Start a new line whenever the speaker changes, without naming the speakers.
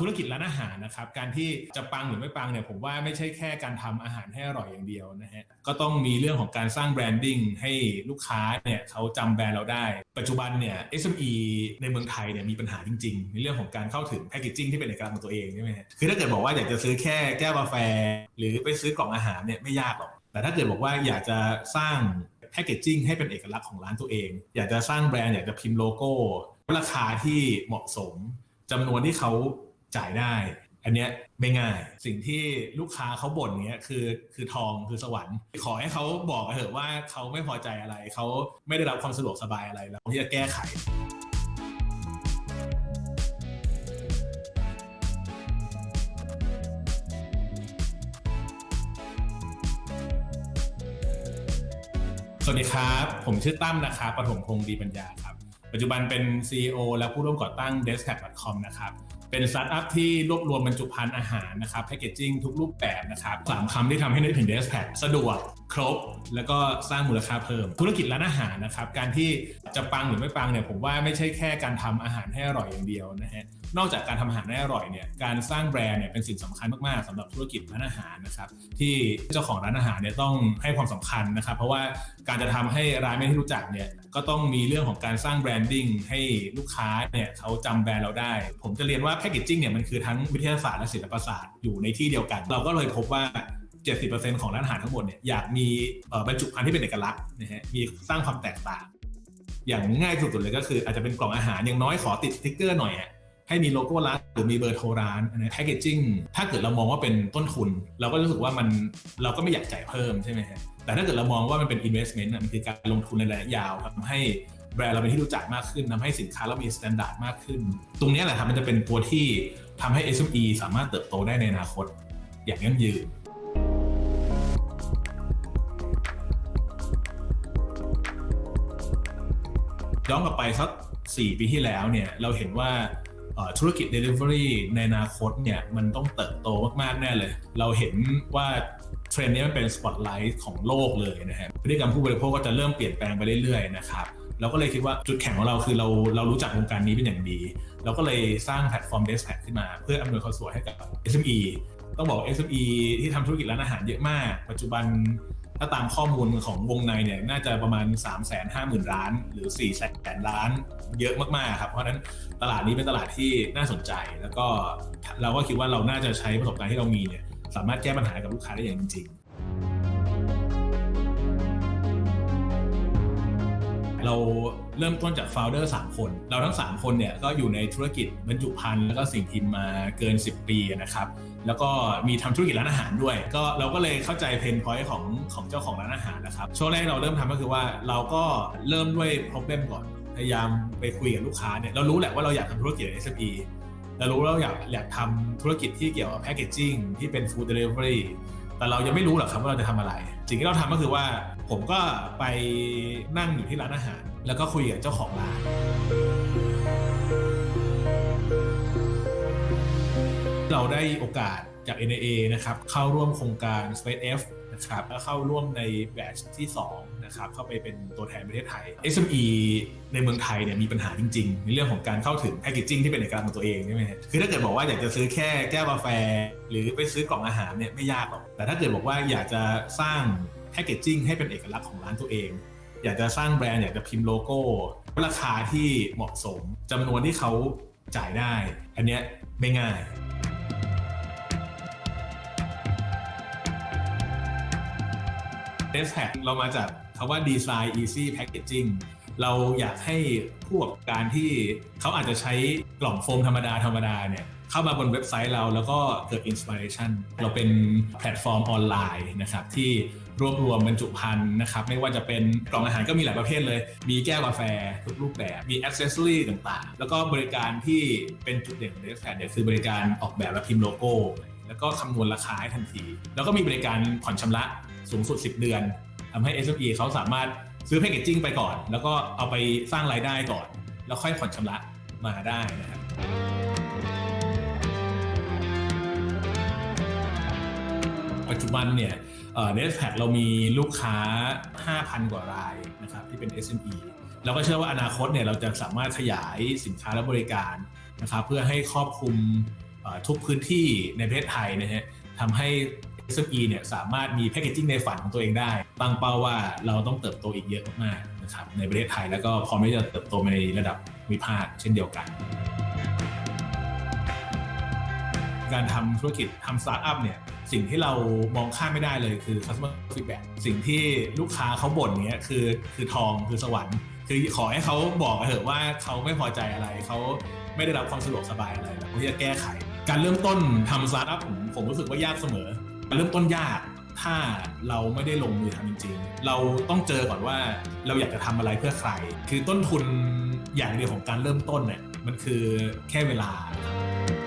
ธุรกิจร้านอาหารนะครับ การที่จะปังหรือไม่ปังเนี่ยผมว่าไม่ใช่แค่การทำอาหารให้อร่อยอย่างเดียวนะฮะก็ต้องมีเรื่องของการสร้างแบรนดิ้งให้ลูกค้าเนี่ยเขาจำแบรนด์เราได้ ปัจจุบันเนี่ย SME ในเมืองไทยเนี่ยมีปัญหาจริง ๆ ในเรื่องของการเข้าถึงแพคเกจจิ้งที่เป็นเอกลักษณ์ของตัวเองใช่ไหมฮะคือถ้าเกิดบอกว่าอยากจะซื้อแค่แก้วกาแฟ หรือไปซื้อกล่องอาหารเนี่ยไม่ยากหรอก แต่ถ้าเกิดบอกว่าอยากจะสร้างแพคเกจจิ้งให้เป็นเอกลักษณ์ของร้านตัวเอง อยากจะสร้างแบรนด์อยากจะพิมพ์โลโก้ราคาที่เหมาะสมจำนวนที่เขา จ่ายได้ อันเนี้ยไม่ง่าย สิ่งที่ลูกค้าเขาบ่นเนี้ยคือคือทองคือสวรรค์ ขอให้เขาบอกเถอะว่าเขาไม่พอใจอะไร เขาไม่ได้รับความสะดวกสบายอะไรแล้วที่จะแก้ไขสวัสดีครับ ผมชื่อตั้มนะครับปฐมพงศ์ดีปัญญาครับ ปัจจุบันเป็น CEO และผู้ร่วมก่อตั้ง d e s c a t c o m นะครับ เป็นสตาร์ทอัพที่รวบรวมบรรจุภัณฑ์อาหารนะครับแพคเกจจิ้งทุกรูปแบบนะครับสามคำที่ทำให้นึกถึงเดสแพดสะดวกครบ แล้วก็สร้างมูลค่าเพิ่ม ธุรกิจร้านอาหารนะครับ การที่จะปังหรือไม่ปังเนี่ยผมว่าไม่ใช่แค่การทำอาหารให้อร่อยอย่างเดียวนะฮะ นอกจากการทำอาหารให้อร่อยเนี่ยการสร้างแบรนด์เนี่ยเป็นสิ่งสำคัญมากๆสำหรับธุรกิจร้านอาหารนะครับที่เจ้าของร้านอาหารเนี่ยต้องให้ความสำคัญนะครับ เพราะว่าการจะทำให้ร้านไม่ที่รู้จักเนี่ยก็ต้องมีเรื่องของการสร้างแบรนดิ้งให้ลูกค้าเนี่ยเขาจำแบรนด์เราได้ ผมจะเรียนว่าแพคเกจจิ้งเนี่ยมันคือทั้งวิทยาศาสตร์และศิลปศาสตร์อยู่ในที่เดียวกัน เราก็เลยพบว่า70%ของร้านอาหารทั้งหมดเนี่ยอยากมีบรรจุภัณฑ์ที่เป็นเอกลักษณ์นะฮะมีสร้างความแตกต่าง อย่างง่ายสุดๆเลยก็คืออาจจะเป็นกล่องอาหารอย่างน้อยขอติดสติ๊กเกอร์หน่อยอะ ให้มีโลโก้ร้านหรือมีเบอร์โทรร้านอันนี้แพคเกจิ้งถ้าเกิดเรามองว่าเป็นต้นทุน เราก็รู้สึกว่ามันเราก็ไม่อยากจ่ายเพิ่มใช่ไหมฮะแต่ถ้าเกิดเรามองว่ามันเป็น investment อะมันคือการลงทุนในระยะยาวทำให้แบรนด์เราเป็นที่รู้จักมากขึ้นทำให้สินค้าเรามีมาตรฐานมากขึ้น ตรงนี้แหละครับมันจะเป็นตัวที่ทำให้ SME สามารถเติบโตได้ในอนาคต อย่างยั่งยืนย้อนกลับไปสัก 4 ปีที่แล้วเนี่ยเราเห็นว่า ธุรกิจ Delivery ในอนาคตเนี่ยมันต้องเติบโตมากๆแน่เลย เราเห็นว่าเทรนด์นี้มันเป็นสปอตไลท์ของโลกเลยนะฮะพฤติกรรมผู้บริโภคก็จะเริ่มเปลี่ยนแปลงไปเรื่อยๆนะครับเราก็เลยคิดว่าจุดแข็งของเราคือเราเรารู้จักวงการนี้เป็นอย่างดี เราก็เลยสร้างแพลตฟอร์ม d e s p a t ขึ้นมา เพื่ออำนวยความสะดวกให้กับ SME ต้องบอก SME ที่ทำธุรกิจร้านอาหารเยอะมาก ปัจจุบัน ถ้าตามข้อมูลของวงในเนี่ยน่าจะประมาณ 3 5 0 0 0 0ล้าน หรือ4 0 0 0 0ล้าน เยอะมากๆครับ เพราะฉะนั้นตลาดนี้เป็นตลาดที่น่าสนใจ แล้วก็เราก็คิดว่าเราน่าจะใช้ประสบการณ์ที่เรามีเนี่ยสามารถแก้ปัญหากับลูกค้าได้อย่างจริงเราเริ่มต้นจากโฟลเดอร์3คน เราทั้ง 3 คนเนี่ยก็อยู่ในธุรกิจบรรจุภัณฑ์แล้วก็สิ่งพิมพ์มาเกิน 10 ปีนะครับ แล้วก็มีทำธุรกิจร้านอาหารด้วย ก็เราก็เลยเข้าใจเพนพอยต์ของของเจ้าของร้านอาหารนะครับช่วงแรกเราเริ่มทำก็คือว่าเราก็เริ่มด้วย problem ก่อนพยายามไปคุยกับลูกค้าเนี่ยเรารู้แหละว่าเราอยากทำธุรกิจ SME เรารู้ว่าเราอยากอยากทำธุรกิจที่เกี่ยวกับแพคเกจจิ้งที่เป็น food delivery แต่เรายังไม่รู้หรอกครับว่าเราจะทำอะไร สิ่งที่เราทำก็คือว่าผมก็ไปนั่งอยู่ที่ร้านอาหาร แล้วก็คุยกับเจ้าของร้าน เราได้โอกาสจาก NAA นะครับเข้าร่วมโครงการ Space F นะครับแล้วเข้าร่วมในแบตช์ที่2นะครับเข้าไปเป็นตัวแทนประเทศไทย SME ในเมืองไทยเนี่ยมีปัญหาจริง ๆ ในเรื่องของการเข้าถึงแพคเกจจิ้งที่เป็นเอกลักษณ์ของตัวเองใช่ไหมคือถ้าเกิดบอกว่าอยากจะซื้อแค่แก้วกาแฟ หรือไปซื้อกล่องอาหารเนี่ยไม่ยากหรอกแต่ถ้าเกิดบอกว่าอยากจะสร้างแพคเกจจิ้งให้เป็นเอกลักษณ์ของร้านตัวเองอยากจะสร้างแบรนด์อยากจะพิมพ์โลโก้ ราคาที่เหมาะสมจำนวนที่เขาจ่ายได้ อันเนี้ยไม่ง่าย d e s p a c เรามาจากคำว่า Design Easy Packaging เราอยากให้ผู้ประกอบการที่เขาอาจจะใช้กล่องโฟมธรรมดาธรรมดาเนี่ยเข้ามาบนเว็บไซต์เราแล้วก็เกิดอินสปิเรชันเราเป็นแพลตฟอร์มออนไลน์นะครับที่รวบรวมบรรจุภัณฑ์นะครับไม่ว่าจะเป็นกล่องอาหารก็มีหลายประเภทเลย มีแก้วกาแฟทุกรูปแบบ มีอ c เซสซอรี่ต่างๆ แล้วก็บริการที่เป็นจุดเด่นของเดสแพดเนี่ยคือบริการออกแบบและพิมพ์โลโก้ แล้วก็คำนวณราคาให้ทันที แล้วก็มีบริการผ่อนชำระ สูงสุด 10 เดือนทำให้ SME เขาสามารถซื้อแพคเกจจิ้งไปก่อน แล้วก็เอาไปสร้างรายได้ก่อน แล้วค่อยผ่อนชำระมาได้นะครับปัจจุบันเนี่ยเนสแพดเรามีลูกค้า 5,000 กว่ารายนะครับที่เป็น SME เราก็เชื่อว่าอนาคตเนี่ยเราจะสามารถขยายสินค้าและบริการนะครับเพื่อให้ครอบคลุมทุกพื้นที่ในประเทศไทยนะฮะทำให้ SME เนี่ยสามารถมีแพ c เกจจิ้งในฝันของตัวเองได้ ตั้งเป้าว่าเราต้องเติบโตอีกเยอะมากนะครับในประเทศไทยแล้วก็พร้อมที่จะเติบโตในระดับภูมิภาคเช่นเดียวกัน การทำธุรกิจทำสตาร์ทอัพเนี่ยสิ่งที่เรามองข้ามไม่ได้เลยคือ customer feedback สิ่งที่ลูกค้าเขาบ่นเนี้ยคือคือทองคือสวรรค์ คือขอให้เขาบอกเถอะว่าเขาไม่พอใจอะไรเขาไม่ได้รับความสะดวกสบายอะไรแล้วที่จะแก้ไข การเริ่มต้นทำสตาร์ทอัพผมผมรู้สึกว่ายากเสมอ เริ่มต้นยาก ถ้าเราไม่ได้ลงมือทำจริงๆ เราต้องเจอก่อนว่าเราอยากจะทำอะไรเพื่อใคร คือต้นทุนอย่างเดียวของการเริ่มต้นเนี่ยมันคือแค่เวลาครับ